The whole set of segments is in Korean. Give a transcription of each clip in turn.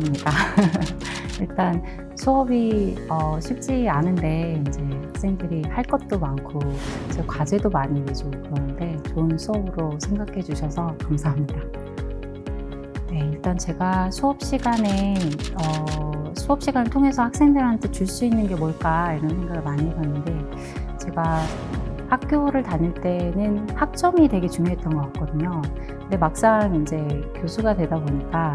감사합니다. 일단 수업이 어, 쉽지 않은데 이제 학생들이 할 것도 많고 이제 과제도 많이 내주고 그러는데 좋은 수업으로 생각해 주셔서 감사합니다. 네, 일단 제가 수업 시간에 어, 수업 시간을 통해서 학생들한테 줄 수 있는 게 뭘까 이런 생각을 많이 해봤는데 제가 학교를 다닐 때는 학점이 되게 중요했던 것 같거든요. 근데 막상 이제 교수가 되다 보니까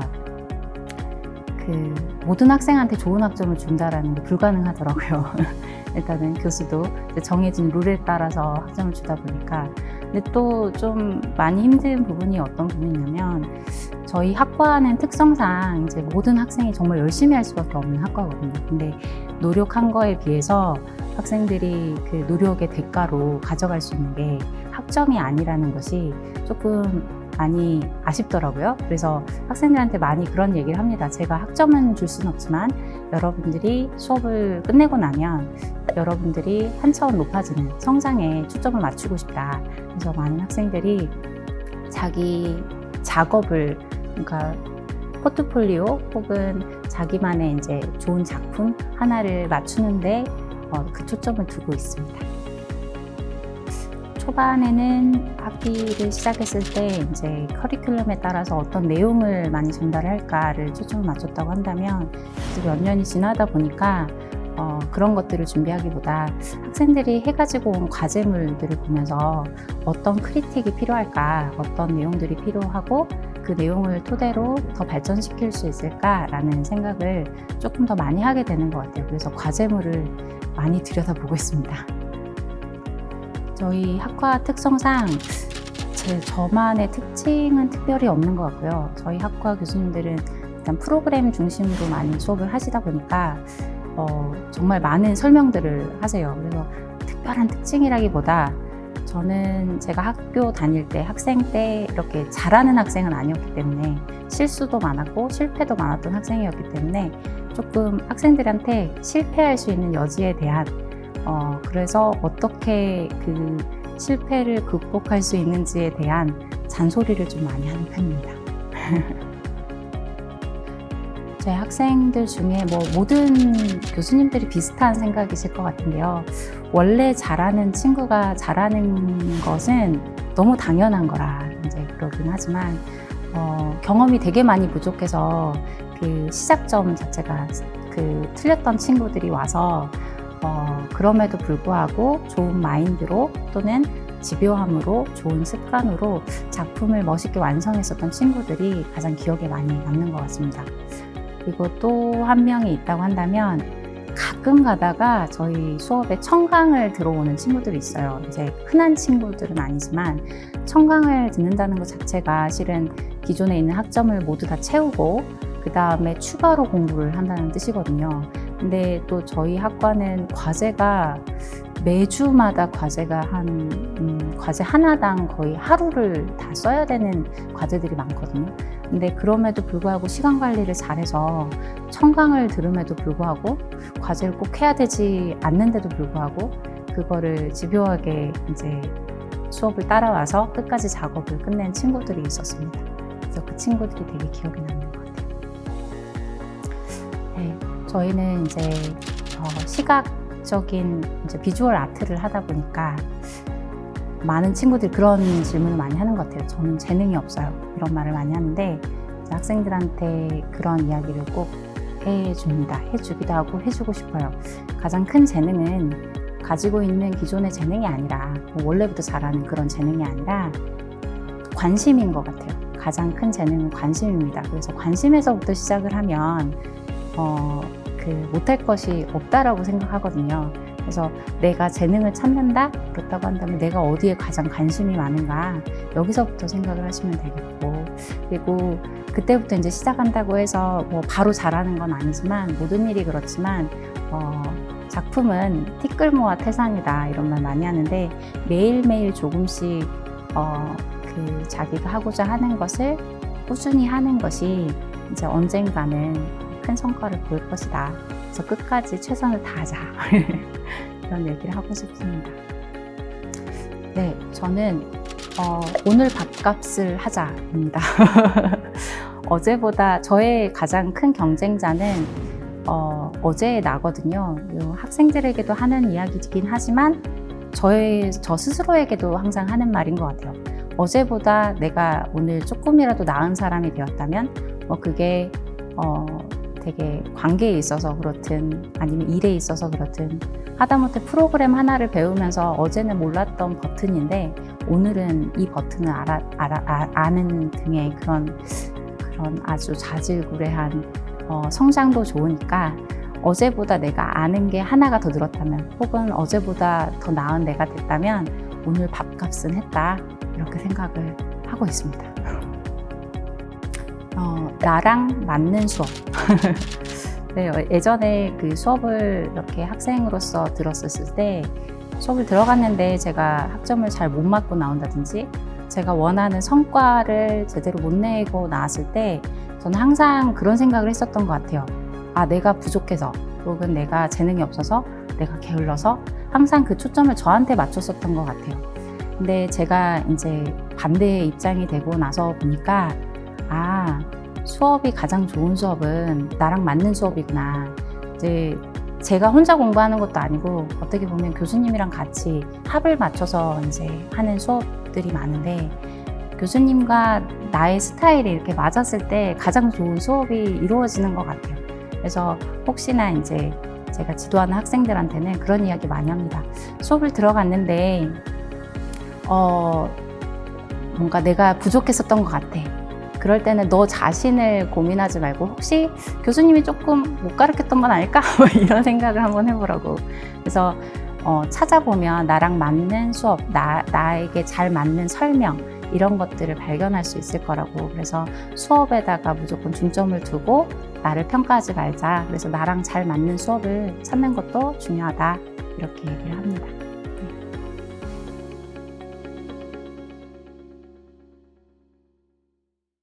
그 모든 학생한테 좋은 학점을 준다라는 게 불가능하더라고요. 일단은 교수도 정해진 룰에 따라서 학점을 주다 보니까 근데 또 좀 많이 힘든 부분이 어떤 부분이냐면 저희 학과는 특성상 이제 모든 학생이 정말 열심히 할 수밖에 없는 학과거든요. 근데 노력한 거에 비해서 학생들이 그 노력의 대가로 가져갈 수 있는 게 학점이 아니라는 것이 조금 많이 아쉽더라고요. 그래서 학생들한테 많이 그런 얘기를 합니다. 제가 학점은 줄 수는 없지만 여러분들이 수업을 끝내고 나면 여러분들이 한 차원 높아지는 성장에 초점을 맞추고 싶다. 그래서 많은 학생들이 자기 작업을 그러니까 포트폴리오 혹은 자기만의 이제 좋은 작품 하나를 맞추는데 어, 그 초점을 두고 있습니다. 초반에는 학기를 시작했을 때 이제 커리큘럼에 따라서 어떤 내용을 많이 전달을 할까를 초점을 맞췄다고 한다면 몇 년이 지나다 보니까 어, 그런 것들을 준비하기보다 학생들이 해가지고 온 과제물들을 보면서 어떤 크리틱이 필요할까, 어떤 내용들이 필요하고 그 내용을 토대로 더 발전시킬 수 있을까라는 생각을 조금 더 많이 하게 되는 것 같아요. 그래서 과제물을 많이 들여다보고 있습니다. 저희 학과 특성상 제 저만의 특징은 특별히 없는 것 같고요. 저희 학과 교수님들은 일단 프로그램 중심으로 많이 수업을 하시다 보니까 어, 정말 많은 설명들을 하세요. 그래서 특별한 특징이라기보다 저는 제가 학교 다닐 때 학생 때 이렇게 잘하는 학생은 아니었기 때문에 실수도 많았고 실패도 많았던 학생이었기 때문에 조금 학생들한테 실패할 수 있는 여지에 대한 어, 그래서 어떻게 그 실패를 극복할 수 있는지에 대한 잔소리를 좀 많이 하는 편입니다. 제 학생들 중에 뭐 모든 교수님들이 비슷한 생각이실 것 같은데요. 원래 잘하는 친구가 잘하는 것은 너무 당연한 거라 이제 그러긴 하지만 어, 경험이 되게 많이 부족해서 그 시작점 자체가 그 틀렸던 친구들이 와서 어, 그럼에도 불구하고 좋은 마인드로 또는 집요함으로 좋은 습관으로 작품을 멋있게 완성했었던 친구들이 가장 기억에 많이 남는 것 같습니다. 그리고 또 한 명이 있다고 한다면 가끔 가다가 저희 수업에 청강을 들어오는 친구들이 있어요. 이제 흔한 친구들은 아니지만 청강을 듣는다는 것 자체가 실은 기존에 있는 학점을 모두 다 채우고 그 다음에 추가로 공부를 한다는 뜻이거든요. 근데 또 저희 학과는 과제가 매주마다 과제가 한 음, 과제 하나당 거의 하루를 다 써야 되는 과제들이 많거든요. 근데 그럼에도 불구하고 시간 관리를 잘해서 청강을 들음에도 불구하고 과제를 꼭 해야 되지 않는데도 불구하고 그거를 집요하게 이제 수업을 따라와서 끝까지 작업을 끝낸 친구들이 있었습니다. 그래서 그 친구들이 되게 기억에 남는 것 같아요. 네, 저희는 이제 어, 시각적인 이제 비주얼 아트를 하다 보니까 많은 친구들이 그런 질문을 많이 하는 것 같아요. 저는 재능이 없어요. 이런 말을 많이 하는데 학생들한테 그런 이야기를 꼭 해줍니다. 해주기도 하고 해주고 싶어요. 가장 큰 재능은 가지고 있는 기존의 재능이 아니라 뭐 원래부터 잘하는 그런 재능이 아니라 관심인 것 같아요. 가장 큰 재능은 관심입니다. 그래서 관심에서부터 시작을 하면 어, 그 못할 것이 없다라고 생각하거든요. 그래서 내가 재능을 찾는다? 그렇다고 한다면 내가 어디에 가장 관심이 많은가? 여기서부터 생각을 하시면 되겠고. 그리고 그때부터 이제 시작한다고 해서 뭐 바로 잘하는 건 아니지만 모든 일이 그렇지만, 어, 작품은 티끌모아 태산이다. 이런 말 많이 하는데 매일매일 조금씩, 어, 그 자기가 하고자 하는 것을 꾸준히 하는 것이 이제 언젠가는 큰 성과를 볼 것이다. 그래서 끝까지 최선을 다하자. 이런 얘기를 하고 싶습니다. 네, 저는 어, 오늘 밥값을 하자입니다. 어제보다 저의 가장 큰 경쟁자는 어, 어제의 나거든요. 요 학생들에게도 하는 이야기이긴 하지만 저의 저 스스로에게도 항상 하는 말인 것 같아요. 어제보다 내가 오늘 조금이라도 나은 사람이 되었다면 뭐 그게 어, 되게 관계에 있어서 그렇든 아니면 일에 있어서 그렇든 하다못해 프로그램 하나를 배우면서 어제는 몰랐던 버튼인데 오늘은 이 버튼을 알아, 알아, 아, 아는 등의 그런 그런 아주 자질구레한 어, 성장도 좋으니까 어제보다 내가 아는 게 하나가 더 늘었다면 혹은 어제보다 더 나은 내가 됐다면 오늘 밥값은 했다 이렇게 생각을 하고 있습니다. 어, 나랑 맞는 수업. 네, 예전에 그 수업을 이렇게 학생으로서 들었었을 때 수업을 들어갔는데 제가 학점을 잘 못 맞고 나온다든지 제가 원하는 성과를 제대로 못 내고 나왔을 때 저는 항상 그런 생각을 했었던 것 같아요. 아, 내가 부족해서 혹은 내가 재능이 없어서 내가 게을러서 항상 그 초점을 저한테 맞췄었던 것 같아요. 근데 제가 이제 반대의 입장이 되고 나서 보니까 아, 수업이 가장 좋은 수업은 나랑 맞는 수업이구나. 이제 제가 혼자 공부하는 것도 아니고 어떻게 보면 교수님이랑 같이 합을 맞춰서 이제 하는 수업들이 많은데 교수님과 나의 스타일이 이렇게 맞았을 때 가장 좋은 수업이 이루어지는 것 같아요. 그래서 혹시나 이제 제가 지도하는 학생들한테는 그런 이야기 많이 합니다. 수업을 들어갔는데 어 뭔가 내가 부족했었던 것 같아. 그럴 때는 너 자신을 고민하지 말고 혹시 교수님이 조금 못 가르쳤던 건 아닐까? 뭐 이런 생각을 한번 해보라고. 그래서 어, 찾아보면 나랑 맞는 수업, 나, 나에게 잘 맞는 설명, 이런 것들을 발견할 수 있을 거라고. 그래서 수업에다가 무조건 중점을 두고 나를 평가하지 말자. 그래서 나랑 잘 맞는 수업을 찾는 것도 중요하다. 이렇게 얘기를 합니다.